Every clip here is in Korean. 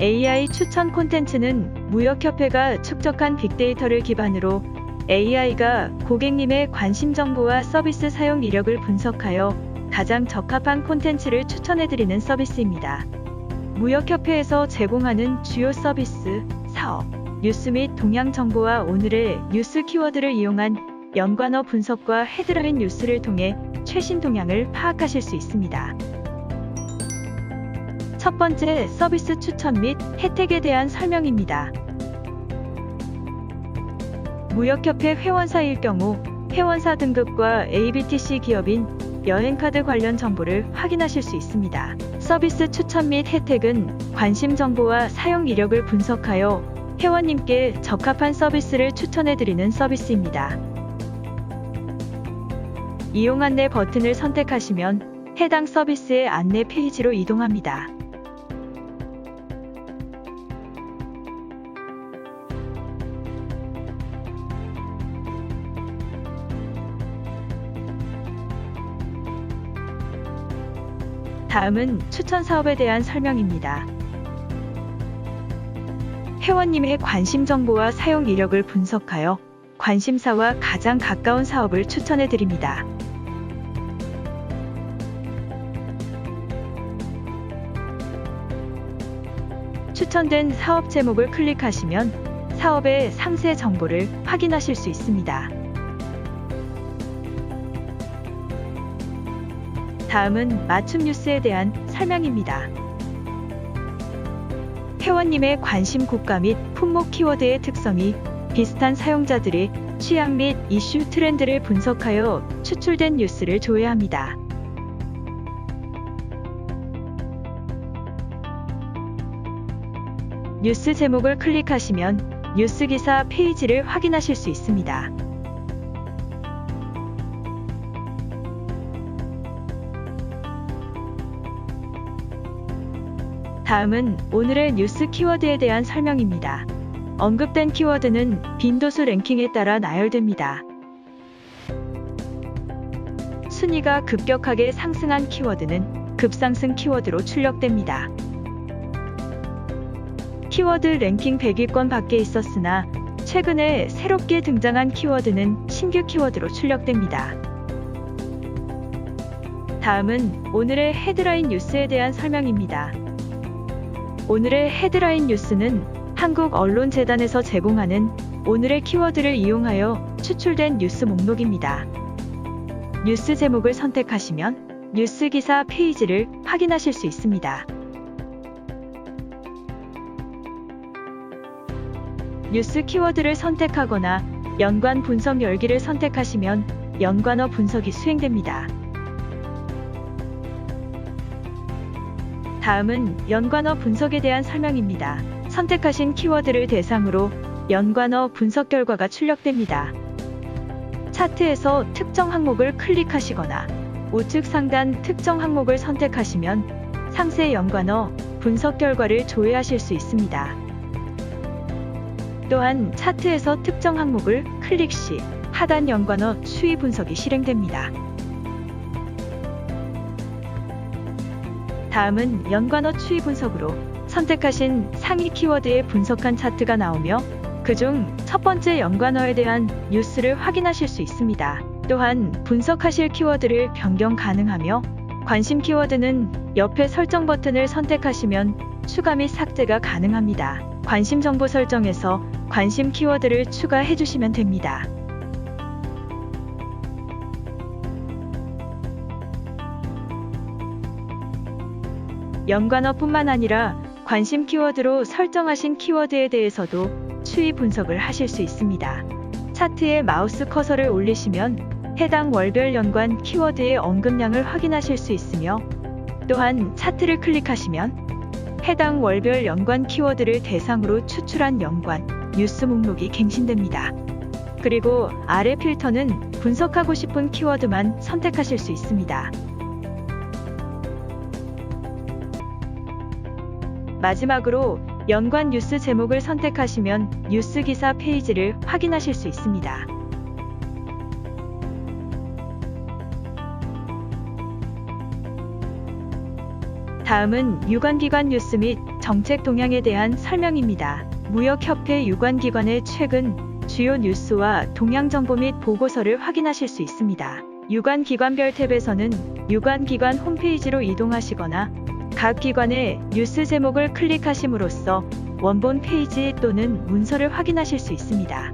AI 추천 콘텐츠는 무역협회가 축적한 빅데이터를 기반으로 AI가 고객님의 관심 정보와 서비스 사용 이력을 분석하여 가장 적합한 콘텐츠를 추천해드리는 서비스입니다. 무역협회에서 제공하는 주요 서비스, 사업, 뉴스 및 동향 정보와 오늘의 뉴스 키워드를 이용한 연관어 분석과 헤드라인 뉴스를 통해 최신 동향을 파악하실 수 있습니다. 첫 번째 서비스 추천 및 혜택에 대한 설명입니다. 무역협회 회원사일 경우 회원사 등급과 ABTC 기업인 여행카드 관련 정보를 확인하실 수 있습니다. 서비스 추천 및 혜택은 관심 정보와 사용 이력을 분석하여 회원님께 적합한 서비스를 추천해드리는 서비스입니다. 이용 안내 버튼을 선택하시면 해당 서비스의 안내 페이지로 이동합니다. 다음은 추천 사업에 대한 설명입니다. 회원님의 관심 정보와 사용 이력을 분석하여 관심사와 가장 가까운 사업을 추천해 드립니다. 추천된 사업 제목을 클릭하시면 사업의 상세 정보를 확인하실 수 있습니다. 다음은 맞춤 뉴스에 대한 설명입니다. 회원님의 관심 국가 및 품목 키워드의 특성이 비슷한 사용자들의 취향 및 이슈 트렌드를 분석하여 추출된 뉴스를 조회합니다. 뉴스 제목을 클릭하시면 뉴스 기사 페이지를 확인하실 수 있습니다. 다음은 오늘의 뉴스 키워드에 대한 설명입니다. 언급된 키워드는 빈도수 랭킹에 따라 나열됩니다. 순위가 급격하게 상승한 키워드는 급상승 키워드로 출력됩니다. 키워드 랭킹 100위권 밖에 있었으나 최근에 새롭게 등장한 키워드는 신규 키워드로 출력됩니다. 다음은 오늘의 헤드라인 뉴스에 대한 설명입니다. 오늘의 헤드라인 뉴스는 한국 언론재단에서 제공하는 오늘의 키워드를 이용하여 추출된 뉴스 목록입니다. 뉴스 제목을 선택하시면 뉴스 기사 페이지를 확인하실 수 있습니다. 뉴스 키워드를 선택하거나 연관 분석 열기를 선택하시면 연관어 분석이 수행됩니다. 다음은 연관어 분석에 대한 설명입니다. 선택하신 키워드를 대상으로 연관어 분석 결과가 출력됩니다. 차트에서 특정 항목을 클릭하시거나 우측 상단 특정 항목을 선택하시면 상세 연관어 분석 결과를 조회하실 수 있습니다. 또한 차트에서 특정 항목을 클릭 시 하단 연관어 추이 분석이 실행됩니다. 다음은 연관어 추이 분석으로 선택하신 상위 키워드의 분석한 차트가 나오며 그중 첫 번째 연관어에 대한 뉴스를 확인하실 수 있습니다. 또한 분석하실 키워드를 변경 가능하며 관심 키워드는 옆에 설정 버튼을 선택하시면 추가 및 삭제가 가능합니다. 관심 정보 설정에서 관심 키워드를 추가해 주시면 됩니다. 연관어뿐만 아니라 관심 키워드로 설정하신 키워드에 대해서도 추이 분석을 하실 수 있습니다. 차트에 마우스 커서를 올리시면 해당 월별 연관 키워드의 언급량을 확인하실 수 있으며 또한 차트를 클릭하시면 해당 월별 연관 키워드를 대상으로 추출한 연관 뉴스 목록이 갱신됩니다. 그리고 아래 필터는 분석하고 싶은 키워드만 선택하실 수 있습니다. 마지막으로 연관 뉴스 제목을 선택하시면 뉴스 기사 페이지를 확인하실 수 있습니다. 다음은 유관기관 뉴스 및 정책 동향에 대한 설명입니다. 무역협회 유관기관의 최근 주요 뉴스와 동향 정보 및 보고서를 확인하실 수 있습니다. 유관기관별 탭에서는 유관기관 홈페이지로 이동하시거나 각 기관의 뉴스 제목을 클릭하심으로써 원본 페이지 또는 문서를 확인하실 수 있습니다.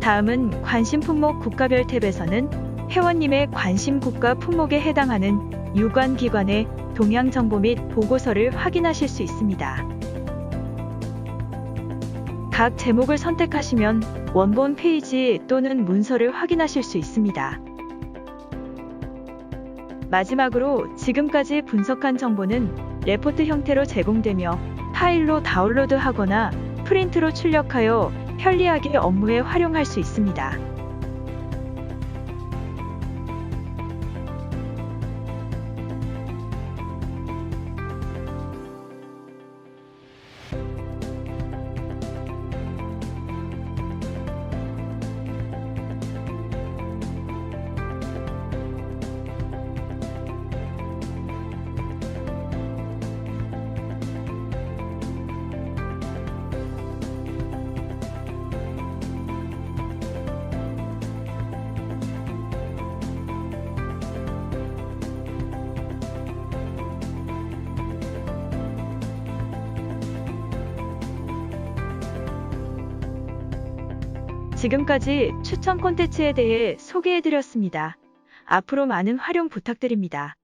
다음은 관심 품목 국가별 탭에서는 회원님의 관심 국가 품목에 해당하는 유관 기관의 동향 정보 및 보고서를 확인하실 수 있습니다. 각 제목을 선택하시면 원본 페이지 또는 문서를 확인하실 수 있습니다. 마지막으로 지금까지 분석한 정보는 레포트 형태로 제공되며 파일로 다운로드하거나 프린트로 출력하여 편리하게 업무에 활용할 수 있습니다. 지금까지 추천 콘텐츠에 대해 소개해드렸습니다. 앞으로 많은 활용 부탁드립니다.